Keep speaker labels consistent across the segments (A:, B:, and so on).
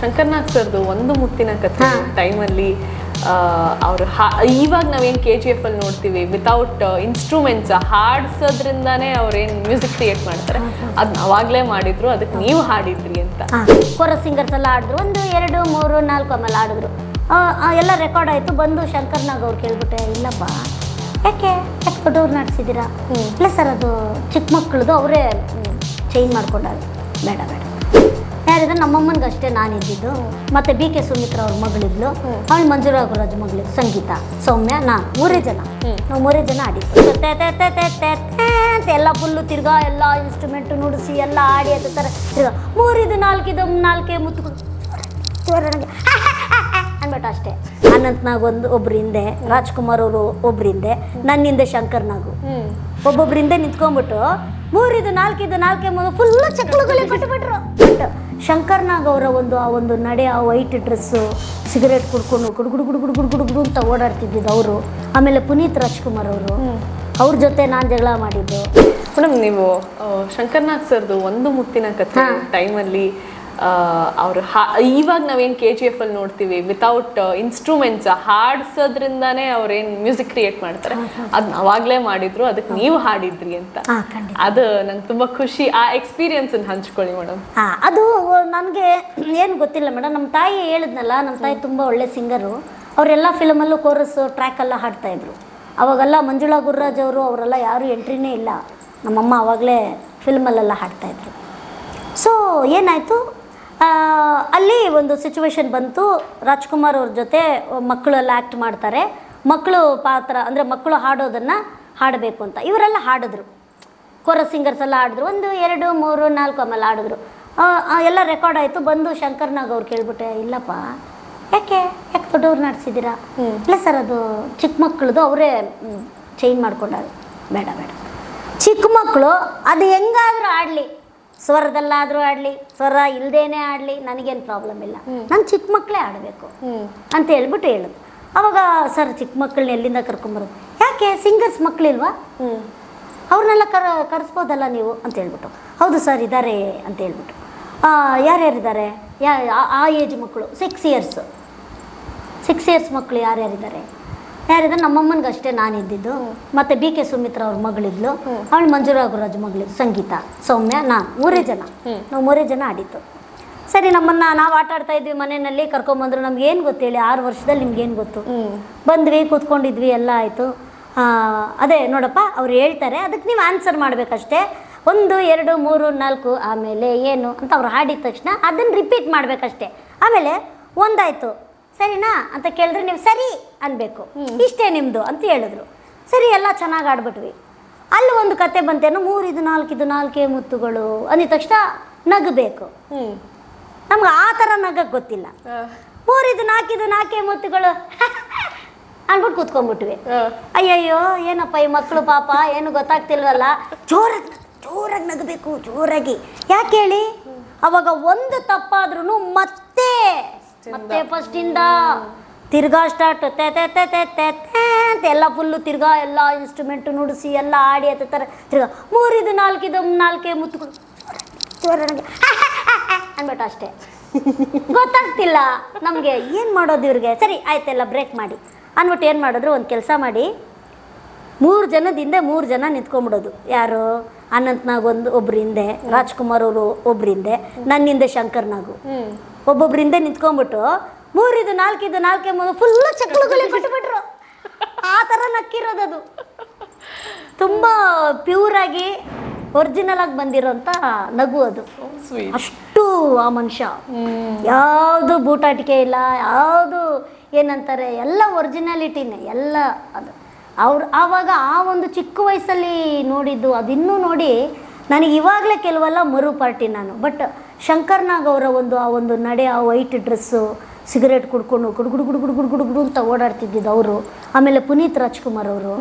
A: ಶಂಕರ್ನಾಗ್ ಸರ್ದು ಒಂದು ಮುತ್ತಿನ ಕಥೆ ಟೈಮಲ್ಲಿ ಅವ್ರು ಇವಾಗ ನಾವೇನು ಕೆ ಜಿ ಎಫ್ ಅಲ್ಲಿ ನೋಡ್ತೀವಿ ವಿತೌಟ್ ಇನ್ಸ್ಟ್ರೂಮೆಂಟ್ಸ್ ಹಾಡ್ಸೋದ್ರಿಂದಾನೇ ಅವ್ರೇನು ಮ್ಯೂಸಿಕ್ ಕ್ರಿಯೇಟ್ ಮಾಡ್ತಾರೆ. ಅದನ್ನ ಅವಾಗಲೇ ಮಾಡಿದ್ರು ಅದಕ್ಕೆ ನೀವು ಹಾಡಿದ್ರಿ ಅಂತ.
B: ಹಾಂ. ಕೊರ ಸಿಂಗರ್ಸ್ ಎಲ್ಲ ಆಡಿದ್ರು ಒಂದು ಎರಡು ಮೂರು ನಾಲ್ಕು ಆಮೇಲೆ ಆಡಿದ್ರು ಎಲ್ಲ ರೆಕಾರ್ಡ್ ಆಯಿತು ಬಂದು ಶಂಕರ್ನಾಗ್ ಅವ್ರು ಕೇಳ್ಬಿಟ್ಟೆ ಇಲ್ಲಪ್ಪ ಯಾಕೆ ಯಾಕೆ ದೊಡ್ಡವ್ರು ನಡೆಸಿದ್ದೀರಾ? ಇಲ್ಲ ಸರ್ ಅದು ಚಿಕ್ಕ ಮಕ್ಕಳದು ಅವರೇ ಚೇಂಜ್ ಮಾಡ್ಕೊಂಡಾರೆ. ಬೇಡ ಬೇಡ. ಯಾರಿದ್ರೆ ನಮ್ಮಮ್ಮನಿಗೆ ಅಷ್ಟೇ ನಾನು ಇದ್ದಿದ್ದು. ಮತ್ತೆ ಬಿ ಕೆ ಸುಮಿತ್ರ ಅವ್ರ ಮಗಳಿದ್ಲು. ಅವಳು ಮಂಜುರಾ ಗುರಾಜ್ ಮಗಳಿದ್ದು ಸಂಗೀತ ಸೌಮ್ಯ ನಾನು ಮೂರೇ ಜನ. ನಾವು ಮೂರೇ ಜನ ಆಡಿದ್ದು. ತೆ ತೆ ತೆ ತೆ ತೆ ತೆ ಅಂತ ಎಲ್ಲ ಫುಲ್ಲು ತಿರ್ಗಾ ಎಲ್ಲ ಇನ್ಸ್ಟ್ರೂಮೆಂಟ್ ನುಡಿಸಿ ಎಲ್ಲ ಆಡಿ ಅದ ಥರ ತಿರ್ಗಾ ಮೂರಿದು ನಾಲ್ಕಿದು ನಾಲ್ಕೇ ಮುತ್ತು ಅನ್ಬಿಟ್ಟು ಅಷ್ಟೇ. ಅನಂತ್ನಾಗ್ ಒಂದು ಒಬ್ರು ಹಿಂದೆ ರಾಜ್ಕುಮಾರ್ ಅವರು ಒಬ್ರು ಹಿಂದೆ ನನ್ನ ಹಿಂದೆ ಶಂಕರ್ ನಾಗು. ಒಬ್ಬೊಬ್ರು ನಿಂತ್ಕೊಂಡ್ಬಿಟ್ಟು ಮೂರಿದು ನಾಲ್ಕಿದು ನಾಲ್ಕೇ ಮೂರು ಫುಲ್ಲು ಚಕ್ಕಳುಗಳೇ ಕೊಟ್ಬಿಟ್ರು. ಬಟ್ ಶಂಕರ್ ನಾಗ್ ಅವರ ಒಂದು ಆ ಒಂದು ನಡೆ ಆ ವೈಟ್ ಡ್ರೆಸ್ಸು ಸಿಗರೇಟ್ ಕುಡ್ಕೊಂಡು ಗುಡುಗುಡು ಗುಡು ಗುಡು ಗುಡು ಗುಡು ಗುಡು ಗುಡು ಅಂತ ಓಡಾಡ್ತಿದ್ದಿದ್ದು ಅವರು. ಆಮೇಲೆ ಪುನೀತ್ ರಾಜ್ಕುಮಾರ್ ಅವರು. ಅವ್ರ ಜೊತೆ ನಾನು ಜಗಳ ಮಾಡಿದ್ದು.
A: ಮೇಡಮ್ ನೀವು ಶಂಕರ್ನಾಗ್ ಸರ್ದು ಒಂದು ಮುತ್ತಿನ ಕಥೆ ಟೈಮಲ್ಲಿ ಅವ್ರು ಇವಾಗ ನಾವೇನು ಕೆ ಜಿ ಎಫ್ ಅಲ್ಲಿ ನೋಡ್ತೀವಿ ವಿತೌಟ್ ಇನ್ಸ್ಟ್ರೂಮೆಂಟ್ಸ್ ಹಾಡ್ಸೋದ್ರಿಂದಾನೇ ಅವ್ರೇನು ಮ್ಯೂಸಿಕ್ ಕ್ರಿಯೇಟ್ ಮಾಡ್ತಾರೆ. ಅದನ್ನ ಅವಾಗಲೇ ಮಾಡಿದ್ರು ಅದಕ್ಕೆ ನೀವು ಹಾಡಿದ್ರಿ ಅಂತ.
B: ಹಾಂ
A: ಅದು ನಂಗೆ ತುಂಬ ಖುಷಿ ಆ ಎಕ್ಸ್ಪೀರಿಯನ್ಸ್ ಹಂಚ್ಕೊಳ್ಳಿ ಮೇಡಮ್.
B: ಹಾಂ ಅದು ನನಗೆ ಏನು ಗೊತ್ತಿಲ್ಲ ಮೇಡಮ್ ನಮ್ಮ ತಾಯಿ ಹೇಳಿದ್ನಲ್ಲ ನಮ್ಮ ತಾಯಿ ತುಂಬ ಒಳ್ಳೆ ಸಿಂಗರು. ಅವರೆಲ್ಲ ಫಿಲಮಲ್ಲೂ ಕೋರಸ್ ಟ್ರ್ಯಾಕ್ ಎಲ್ಲ ಹಾಡ್ತಾ ಇದ್ರು. ಅವಾಗೆಲ್ಲ ಮಂಜುಳಾ ಗುರುರಾಜ್ ಅವರು ಅವರೆಲ್ಲ ಯಾರು ಎಂಟ್ರಿನೇ ಇಲ್ಲ. ನಮ್ಮಮ್ಮ ಅವಾಗಲೇ ಫಿಲ್ಮಲ್ಲೆಲ್ಲ ಹಾಡ್ತಾಯಿದ್ರು ಸೊ ಏನಾಯಿತು? ಅಲ್ಲಿ ಒಂದು ಸಿಚುವೇಶನ್ ಬಂತು. ರಾಜ್ಕುಮಾರ್ ಅವ್ರ ಜೊತೆ ಮಕ್ಕಳೆಲ್ಲ ಆ್ಯಕ್ಟ್ ಮಾಡ್ತಾರೆ. ಮಕ್ಕಳು ಪಾತ್ರ ಅಂದರೆ ಮಕ್ಕಳು ಹಾಡೋದನ್ನು ಹಾಡಬೇಕು ಅಂತ. ಇವರೆಲ್ಲ ಹಾಡಿದ್ರು. ಕೊರ ಸಿಂಗರ್ಸ್ ಎಲ್ಲ ಹಾಡಿದ್ರು. ಒಂದು ಎರಡು ಮೂರು ನಾಲ್ಕು ಆಮೇಲೆ ಹಾಡಿದ್ರು. ಎಲ್ಲ ರೆಕಾರ್ಡ್ ಆಯಿತು. ಬಂದು ಶಂಕರ್ನಾಗ್ ಅವ್ರು ಕೇಳ್ಬಿಟ್ಟೆ ಇಲ್ಲಪ್ಪ ಯಾಕೆ ಯಾಕೆ ದೊಡ್ಡವ್ರು ನಡೆಸಿದ್ದೀರಾ? ಇಲ್ಲ ಸರ್ ಅದು ಚಿಕ್ಕ ಮಕ್ಕಳದು ಅವರೇ ಚೇಂಜ್ ಮಾಡ್ಕೊಂಡಾರೆ. ಬೇಡ ಬೇಡ. ಚಿಕ್ಕ ಮಕ್ಕಳು ಅದು ಹೆಂಗಾದರೂ ಆಡಲಿ. ಸ್ವರದಲ್ಲಾದರೂ ಆಡಲಿ ಸ್ವರ ಇಲ್ಲದೇನೆ ಆಡಲಿ ನನಗೇನು ಪ್ರಾಬ್ಲಮ್ ಇಲ್ಲ. ನಾನು ಚಿಕ್ಕ ಮಕ್ಕಳೇ ಆಡಬೇಕು ಅಂತ ಹೇಳ್ಬಿಟ್ಟು ಹೇಳಿದ್ರು ಅವಾಗ ಸರ್ ಚಿಕ್ಕ ಮಕ್ಕಳನ್ನ ಎಲ್ಲಿಂದ ಕರ್ಕೊಂಬರೋದು ಯಾಕೆ ಸಿಂಗರ್ಸ್ ಮಕ್ಕಳಿಲ್ವಾ ಅವ್ರನ್ನೆಲ್ಲ ಕರ ಕರೆಸ್ಬೋದಲ್ಲ ನೀವು ಅಂತ ಹೇಳ್ಬಿಟ್ಟು. ಹೌದು ಸರ್ ಇದ್ದಾರೆ ಅಂತ ಹೇಳ್ಬಿಟ್ಟು. ಯಾರ್ಯಾರಿದ್ದಾರೆ? ಯಾ ಆ- ಆ ಏಜ್ ಮಕ್ಕಳು ಸಿಕ್ಸ್ ಇಯರ್ಸ್ ಸಿಕ್ಸ್ ಇಯರ್ಸ್ ಮಕ್ಕಳು ಯಾರ್ಯಾರಿದ್ದಾರೆ? ಯಾರಿದ್ದಾರೆ ನಮ್ಮಮ್ಮನಿಗೆ ಅಷ್ಟೇ ನಾನು ಇದ್ದಿದ್ದು. ಮತ್ತು ಬಿ ಕೆ ಸುಮಿತ್ರ ಅವ್ರ ಮಗಳಿದ್ಲು. ಅವಳು ಮಂಜುಳಾ ಗುರಾಜ್ ಮಗಳಿದ್ದು ಸಂಗೀತ ಸೌಮ್ಯ ನಾನು ಮೂರೇ ಜನ. ನಾವು ಮೂರೇ ಜನ ಆಡಿತ್ತು ಸರಿ ನಮ್ಮನ್ನ ನಾವು ಆಟ ಆಡ್ತಾ ಇದ್ವಿ ಮನೆಯಲ್ಲಿ ಕರ್ಕೊಂಬಂದ್ರು ನಮ್ಗೆ ಏನು ಗೊತ್ತೇಳಿ ಆರು ವರ್ಷದಲ್ಲಿ ನಿಮ್ಗೇನು ಏನು ಗೊತ್ತು? ಬಂದ್ವಿ ಕೂತ್ಕೊಂಡಿದ್ವಿ ಎಲ್ಲ ಆಯಿತು. ಅದೇ ನೋಡಪ್ಪ ಅವ್ರು ಹೇಳ್ತಾರೆ ಅದಕ್ಕೆ ನೀವು ಆನ್ಸರ್ ಮಾಡಬೇಕಷ್ಟೇ. ಒಂದು ಎರಡು ಮೂರು ನಾಲ್ಕು ಆಮೇಲೆ ಏನು ಅಂತ ಅವ್ರು ಹಾಡಿದ ತಕ್ಷಣ ಅದನ್ನು ರಿಪೀಟ್ ಮಾಡಬೇಕಷ್ಟೇ. ಆಮೇಲೆ ಒಂದಾಯಿತು. ಸರಿನಾ ಅಂತ ಕೇಳಿದ್ರೆ ನೀವು ಸರಿ ಅನ್ಬೇಕು. ಇಷ್ಟೇ ನಿಮ್ಮದು ಅಂತ ಹೇಳಿದ್ರು. ಸರಿ ಎಲ್ಲ ಚೆನ್ನಾಗಿ ಆಡ್ಬಿಟ್ವಿ. ಅಲ್ಲಿ ಒಂದು ಕತೆ ಬಂತೇನು ಮೂರಿದು ನಾಲ್ಕಿದು ನಾಲ್ಕೇ ಮುತ್ತುಗಳು ಅಂದಿದ ತಕ್ಷಣ ನಗಬೇಕು. ನಮ್ಗೆ ಆ ಥರ ನಗಕ್ಕೆ ಗೊತ್ತಿಲ್ಲ. ಮೂರಿದು ನಾಲ್ಕಿದು ನಾಲ್ಕೇ ಮುತ್ತುಗಳು ಅನ್ಬಿಟ್ಟು ಕೂತ್ಕೊಂಡ್ಬಿಟ್ವಿ. ಅಯ್ಯಯ್ಯೋ ಏನಪ್ಪ ಈ ಮಕ್ಕಳು ಪಾಪ ಏನು ಗೊತ್ತಾಗ್ತಿಲ್ವಲ್ಲ. ಜೋರಾಗಿ ಜೋರಾಗಿ ನಗಬೇಕು ಜೋರಾಗಿ. ಯಾಕೆ ಹೇಳಿ? ಅವಾಗ ಒಂದು ತಪ್ಪಾದ್ರೂ ಮತ್ತೆ ಮತ್ತೆ ಫಸ್ಟಿಂದ ತಿರ್ಗಾ ಸ್ಟಾರ್ಟ್ ತೆ ತೆ ತೆ ತೆ ತೆ ತೆ ಅಂತ ಎಲ್ಲ ಫುಲ್ಲು ತಿರ್ಗಾ ಎಲ್ಲ ಇನ್ಸ್ಟ್ರೂಮೆಂಟು ನುಡಿಸಿ ಎಲ್ಲ ಆಡಿ ಹತ್ತಾರೆ ತಿರ್ಗಾ ಮೂರಿದು ನಾಲ್ಕಿದು ನಾಲ್ಕೇ ಮುತ್ಕೊಂಡು ಅನ್ಬಿಟ್ಟು ಅಂದ್ಬಿಟ್ಟು ಅಷ್ಟೇ. ಗೊತ್ತಾಗ್ತಿಲ್ಲ ನಮಗೆ ಏನು ಮಾಡೋದು ಇವ್ರಿಗೆ? ಸರಿ ಆಯ್ತೆಲ್ಲ ಬ್ರೇಕ್ ಮಾಡಿ. ಅಂದ್ಬಿಟ್ಟು ಏನು ಮಾಡಿದ್ರು? ಒಂದು ಕೆಲಸ ಮಾಡಿ. ಮೂರು ಜನದ ಹಿಂದೆ ಮೂರು ಜನ ನಿಂತ್ಕೊಂಡ್ಬಿಡೋದು. ಯಾರು? ಅನಂತ್ನಾಗ್ ಒಂದು ಒಬ್ರು ಹಿಂದೆ ರಾಜ್ಕುಮಾರ್ ಅವರು ಒಬ್ರಿಂದೆ ಹಿಂದೆ ಶಂಕರ್ನಾಗು. ಹಿಂದೆ ಹಿಂದೆ ನಿಂತ್ಕೊಂಡ್ಬಿಟ್ಟು ಮೂರಿದು ನಾಲ್ಕಿದು ನಾಲ್ಕೇ ಮೂರು ಫುಲ್ಲು ಚಕ್ಕಳುಗಳೇ ಬಿಟ್ಬಿಟ್ರು ಆ ಥರ ನಕ್ಕಿರೋದದು ತುಂಬ ಪ್ಯೂರಾಗಿ ಒರಿಜಿನಲ್ ಆಗಿ ಬಂದಿರೋಂಥ ನಗು ಅದು. ಅಷ್ಟು ಆ ಮನುಷ್ಯ. ಯಾವುದು ಬೂಟಾಟಿಕೆ ಇಲ್ಲ ಯಾವುದು ಏನಂತಾರೆ ಎಲ್ಲ ಒರಿಜಿನಾಲಿಟಿನೇ ಎಲ್ಲ ಅದು. ಅವ್ರು ಆವಾಗ ಆ ಒಂದು ಚಿಕ್ಕ ವಯಸ್ಸಲ್ಲಿ ನೋಡಿದ್ದು ಅದಿನ್ನೂ ನೋಡಿ ನನಗೆ ಇವಾಗಲೇ ಕೆಲವೆಲ್ಲ ಮರು ಪಾರ್ಟಿ ನಾನು. ಬಟ್ ಶಂಕರ್ನಾಗ್ ಅವರ ಒಂದು ಆ ಒಂದು ನಡೆ ಆ ವೈಟ್ ಡ್ರೆಸ್ಸು ಸಿಗರೇಟ್ ಕುಡ್ಕೊಂಡು ಗುಡುಗುಡು ಗುಡ್ ಗುಡ್ ಗುಡು ಗುಡು ಗುಡು ಗುಡು ಅಂತ ಓಡಾಡ್ತಿದ್ದಿದ್ದು ಅವರು. ಆಮೇಲೆ ಪುನೀತ್ ರಾಜ್ಕುಮಾರ್ ಅವರು.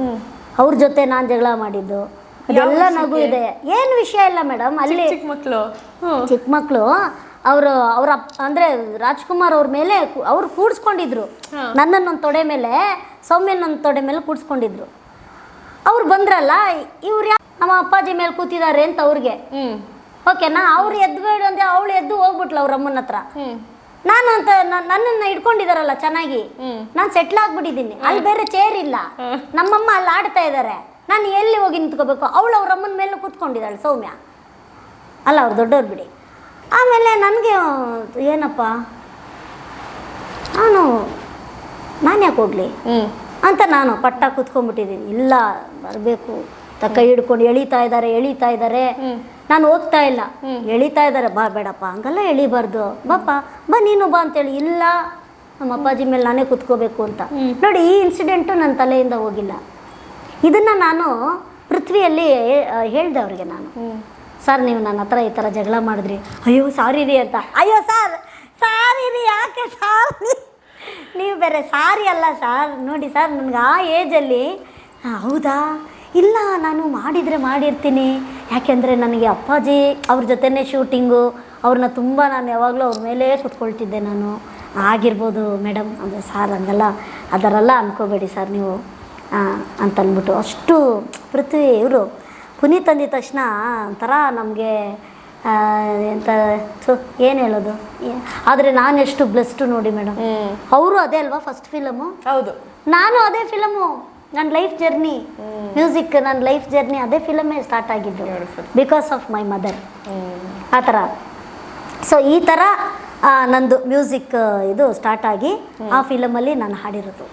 B: ಅವ್ರ ಜೊತೆ ನಾನು ಜಗಳ ಮಾಡಿದ್ದು. ಅದೆಲ್ಲ ನಗು ಇದೆ. ಏನು ವಿಷಯ ಇಲ್ಲ ಮೇಡಮ್ ಅಲ್ಲಿ
A: ಚಿಕ್ಕ ಮಕ್ಕಳು
B: ಚಿಕ್ಕ ಮಕ್ಕಳು ಅವರು ಅವ್ರ ಅಂದ್ರೆ ರಾಜ್ಕುಮಾರ್ ಅವ್ರ ಮೇಲೆ ಅವ್ರು ಕೂಡ್ಸ್ಕೊಂಡಿದ್ರು. ನನ್ನನ್ನು ಒಂದು ತೊಡೆ ಮೇಲೆ ಸೌಮ್ಯನ ಒಂದು ತೊಡೆ ಮೇಲೆ ಕೂಡ್ಸ್ಕೊಂಡಿದ್ರು. ಅವ್ರು ಬಂದ್ರಲ್ಲ ಇವ್ರು ಯಾ ನಮ್ಮ ಅಪ್ಪಾಜಿ ಮೇಲೆ ಕೂತಿದ್ದಾರೆ ಅಂತ ಅವ್ರಿಗೆ. ಓಕೆನಾ ಅವ್ರು ಎದ್ದು ಬೇಡ ಅಂದ್ರೆ ಅವಳು ಎದ್ದು ಹೋಗ್ಬಿಟ್ಲ ಅವ್ರ ಅಮ್ಮನ ಹತ್ರ. ನಾನು ಅಂತ ನನ್ನನ್ನ ಇಟ್ಕೊಂಡಿದಾರಲ್ಲ ಚೆನ್ನಾಗಿ. ನಾನು ಸೆಟ್ಲ್ ಆಗ್ಬಿಟ್ಟಿದ್ದೀನಿ. ಅಲ್ಲಿ ಬೇರೆ ಚೇರ್ ಇಲ್ಲ. ನಮ್ಮಮ್ಮ ಅಲ್ಲಿ ಆಡ್ತಾ ಇದ್ದಾರೆ ನಾನು ಎಲ್ಲಿ ಹೋಗಿ ನಿಂತ್ಕೋಬೇಕು? ಅವಳು ಅವ್ರ ಅಮ್ಮನ ಮೇಲೆ ಕೂತ್ಕೊಂಡಿದ್ದಾಳೆ ಸೌಮ್ಯ. ಅಲ್ಲ ಅವ್ರು ದೊಡ್ಡವ್ರು ಬಿಡಿ. ಆಮೇಲೆ ನನಗೆ ಏನಪ್ಪ? ನಾನು ನಾನು ಯಾಕೆ ಹೋಗ್ಲಿ? ಅಂತ ನಾನು ಪಟ್ಟ ಕೂತ್ಕೊಂಡ್ಬಿಟ್ಟಿದ್ದೀನಿ. ಇಲ್ಲ ಬರಬೇಕು. ಕೈ ಹಿಡ್ಕೊಂಡು ಎಳಿತಾ ಇದ್ದಾರೆ ಎಳಿತಾ ಇದ್ದಾರೆ ನಾನು ಹೋಗ್ತಾ ಇಲ್ಲ. ಎಳಿತಾ ಇದ್ದಾರೆ. ಬಾ ಬೇಡಪ್ಪ. ಹಂಗಲ್ಲ ಎಳಿಬಾರ್ದು. ಬಾಪ್ಪ ಬಾ ನೀನು ಬಾ ಅಂತೇಳಿ. ಇಲ್ಲ ನಮ್ಮ ಅಪ್ಪಾಜಿ ಮೇಲೆ ನಾನೇ ಕುತ್ಕೋಬೇಕು ಅಂತ. ನೋಡಿ ಈ ಇನ್ಸಿಡೆಂಟು ನನ್ನ ತಲೆಯಿಂದ ಹೋಗಿಲ್ಲ. ಇದನ್ನು ನಾನು ಪೃಥ್ವಿಯಲ್ಲಿ ಹೇಳ್ದೆ ಅವ್ರಿಗೆ ನಾನು. ಸರ್ ನೀವು ನನ್ನ ಹತ್ರ ಈ ಥರ ಜಗಳ ಮಾಡಿದ್ರಿ. ಅಯ್ಯೋ ಸಾರಿ ರೀ ಅಂತ. ಅಯ್ಯೋ ಸರ್ ಸಾರಿ ರೀ ಯಾಕೆ ಸಾರಿ? ನೀವು ಬೇರೆ ಸಾರಿ ಅಲ್ಲ ಸರ್. ನೋಡಿ ಸರ್ ನನಗೆ ಆ ಏಜಲ್ಲಿ ಹೌದಾ? ಇಲ್ಲ ನಾನು ಮಾಡಿದರೆ ಮಾಡಿರ್ತೀನಿ. ಯಾಕೆಂದರೆ ನನಗೆ ಅಪ್ಪಾಜಿ ಅವ್ರ ಜೊತೆನೇ ಶೂಟಿಂಗು ಅವ್ರನ್ನ ತುಂಬ ನಾನು ಯಾವಾಗಲೂ ಅವ್ರ ಮೇಲೇ ಕುತ್ಕೊಳ್ತಿದ್ದೆ ನಾನು. ಆಗಿರ್ಬೋದು ಮೇಡಮ್ ಅಂದರೆ ಸಾರ್ ಹಂಗಲ್ಲ ಅದರಲ್ಲ ಅಂದ್ಕೋಬೇಡಿ ಸರ್ ನೀವು ಅಂತಂದ್ಬಿಟ್ಟು. ಅಂತ ಅಂದ್ಬಿಟ್ಟು ಅಷ್ಟು ಪೃಥ್ವಿ ಇವರು ಪುನೀತ್ ಅಂದಿದ ತಕ್ಷಣ ಒಂಥರ ನಮಗೆ ಎಂತ ಏನು ಹೇಳೋದು? ಆದರೆ ನಾನು ಎಷ್ಟು ಬ್ಲೆಸ್ಟು ನೋಡಿ ಮೇಡಮ್ ಅವರು ಅದೇ ಅಲ್ವಾ ಫಸ್ಟ್ ಫಿಲಮು
A: ಹೌದು.
B: ನಾನು ಅದೇ ಫಿಲಮು ನನ್ನ ಲೈಫ್ ಜರ್ನಿ ಮ್ಯೂಸಿಕ್ ನನ್ನ ಲೈಫ್ ಜರ್ನಿ ಅದೇ ಫಿಲಮೇ ಸ್ಟಾರ್ಟ್ ಆಗಿದ್ದು. ಬಿಕಾಸ್ ಆಫ್ ಮೈ ಮದರ್ ಆ ಥರ. ಸೊ ಈ ಥರ ನಂದು ಮ್ಯೂಸಿಕ್ ಇದು ಸ್ಟಾರ್ಟ್ ಆಗಿ ಆ ಫಿಲಮಲ್ಲಿ ನಾನು ಹಾಡಿರೋದು.